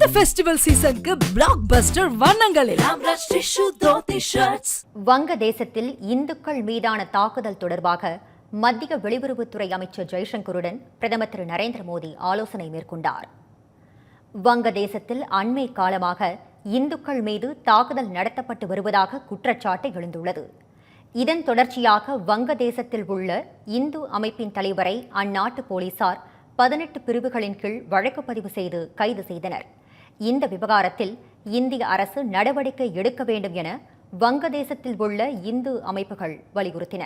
இந்த ஃபெஸ்டிவல் சீசனுக்கு பிளாக் பஸ்டர் வண்ணங்களில் வங்கதேசத்தில் இந்துக்கள் மீதான தாக்குதல் தொடர்பாக மத்திய வெளியுறவுத்துறை அமைச்சர் ஜெய்சங்கருடன் பிரதமர் திரு நரேந்திர மோடி ஆலோசனை மேற்கொண்டார். வங்கதேசத்தில் அண்மை காலமாக இந்துக்கள் மீது தாக்குதல் நடத்தப்பட்டு வருவதாக குற்றச்சாட்டு எழுந்துள்ளது. இதன் தொடர்ச்சியாக வங்கதேசத்தில் உள்ள இந்து அமைப்பின் தலைவரை அந்நாட்டு போலீசார் பதினெட்டு பிரிவுகளின் கீழ் வழக்கு பதிவு செய்து கைது செய்தனர். இந்த விவகாரத்தில் இந்திய அரசு நடவடிக்கை எடுக்க வேண்டும் என வங்கதேசத்தில் உள்ள இந்து அமைப்புகள் வலியுறுத்தின.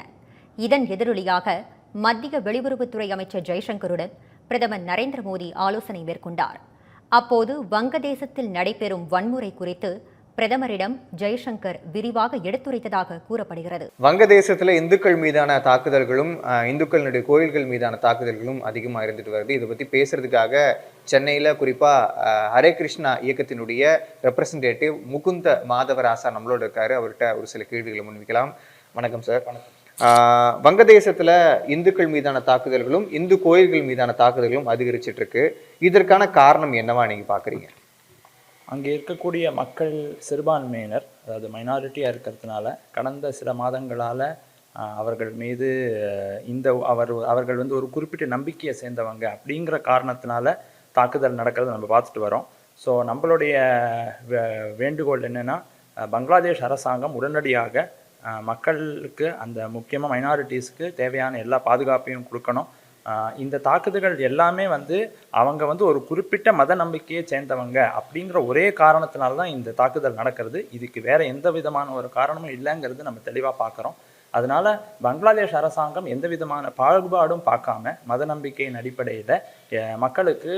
இதன் எதிரொலியாக மத்திய வெளியுறவுத்துறை அமைச்சர் ஜெய்சங்கருடன் பிரதமர் நரேந்திர மோடி ஆலோசனை மேற்கொண்டார். அப்போது வங்கதேசத்தில் நடைபெறும் வன்முறை குறித்து பிரதமரிடம் ஜெய்சங்கர் விரிவாக எடுத்துரைத்ததாக கூறப்படுகிறது. வங்கதேசத்தில் இந்துக்கள் மீதான தாக்குதல்களும் இந்துக்களினுடைய கோயில்கள் மீதான தாக்குதல்களும் அதிகமாக இருந்துட்டு வருது. இதை பற்றி பேசுறதுக்காக சென்னையில் குறிப்பாக ஹரே கிருஷ்ணா இயக்கத்தினுடைய ரெப்ரசன்டேட்டிவ் முகுந்த மாதவராசா நம்மளோட இருக்காரு. அவர்கிட்ட ஒரு சில கேள்விகளை முன்வைக்கலாம். வணக்கம் சார். வங்கதேசத்தில் இந்துக்கள் மீதான தாக்குதல்களும் இந்து கோயில்கள் மீதான தாக்குதல்களும் அதிகரிச்சிட்டு இருக்கு. இதற்கான காரணம் என்னவா நீங்கள் பார்க்குறீங்க அங்கே இருக்கக்கூடிய மக்கள் சிறுபான்மையினர் அதாவது மைனாரிட்டியாக இருக்கிறதுனால கடந்த சில மாதங்களால் அவர்கள் மீது இந்த அவர் அவர்கள் வந்து ஒரு குறிப்பிட்ட நம்பிக்கையை சேர்ந்தவங்க அப்படிங்கிற காரணத்தினால தாக்குதல் நடக்கிறத நம்ம பார்த்துட்டு வரோம். ஸோ நம்மளுடைய வே- வேண்டுகோள் என்னென்னா பங்களாதேஷ் அரசாங்கம் உடனடியாக மக்களுக்கு அந்த முக்கியமாக மைனாரிட்டிஸ்க்கு தேவையான எல்லா பாதுகாப்பையும் கொடுக்கணும். இந்த தாக்குதல்கள் எல்லாமே வந்து அவங்க வந்து ஒரு குறிப்பிட்ட மத நம்பிக்கையை சேர்ந்தவங்க அப்படிங்கிற ஒரே காரணத்தினால தான் இந்த தாக்குதல் நடக்கிறது. இதுக்கு வேற எந்த விதமான ஒரு காரணமும் இல்லைங்கிறது நம்ம தெளிவாக பார்க்குறோம். அதனால பங்களாதேஷ் அரசாங்கம் எந்த விதமான பாகுபாடும் பார்க்காம மத நம்பிக்கையின் அடிப்படையில் மக்களுக்கு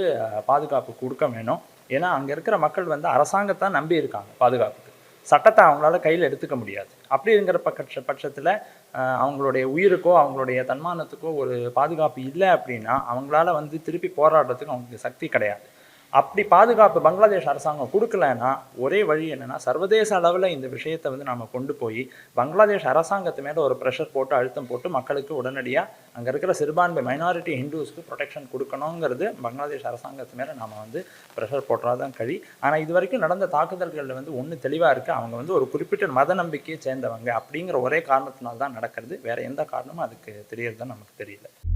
பாதுகாப்பு கொடுக்க வேணும். ஏன்னா அங்கே இருக்கிற மக்கள் வந்து அரசாங்கத்தை நம்பி இருக்காங்க பாதுகாப்புக்கு. சட்டத்தை அவங்களால கையில் எடுத்துக்க முடியாது. அப்படிங்கிற பட்ச பட்சத்தில் அவங்களுடைய உயிருக்கோ அவங்களுடைய தன்மானத்துக்கோ ஒரு பாதுகாப்பு இல்லை அப்படின்னா அவங்களால வந்து திருப்பி போராடுறதுக்கு அவங்களுக்கு சக்தி கிடையாது. அப்படி பாதுகாப்பு பங்களாதேஷ் அரசாங்கம் கொடுக்கலன்னா ஒரே வழி என்னன்னா சர்வதேச அளவில் இந்த விஷயத்தை வந்து நாம் கொண்டு போய் பங்களாதேஷ் அரசாங்கத்து மேலே ஒரு ப்ரெஷர் போட்டு அழுத்தம் போட்டு மக்களுக்கு உடனடியாக அங்கே இருக்கிற சிறுபான்மை மைனாரிட்டி ஹிந்துஸ்க்கு ப்ரொடெக்ஷன் கொடுக்கணுங்கிறது பங்களாதேஷ் அரசாங்கத்து மேலே நாம் வந்து ப்ரெஷர் போட்டுறாதான் கழி. ஆனால் இது வரைக்கும் நடந்த தாக்குதல்களில் வந்து ஒன்று தெளிவாக இருக்குது அவங்க வந்து ஒரு குறிப்பிட்ட மத நம்பிக்கையை சேர்ந்தவங்க அப்படிங்கிற ஒரே காரணத்தினால்தான் நடக்கிறது. வேற எந்த காரணமும் அதுக்கு தெரியறது நமக்கு தெரியல.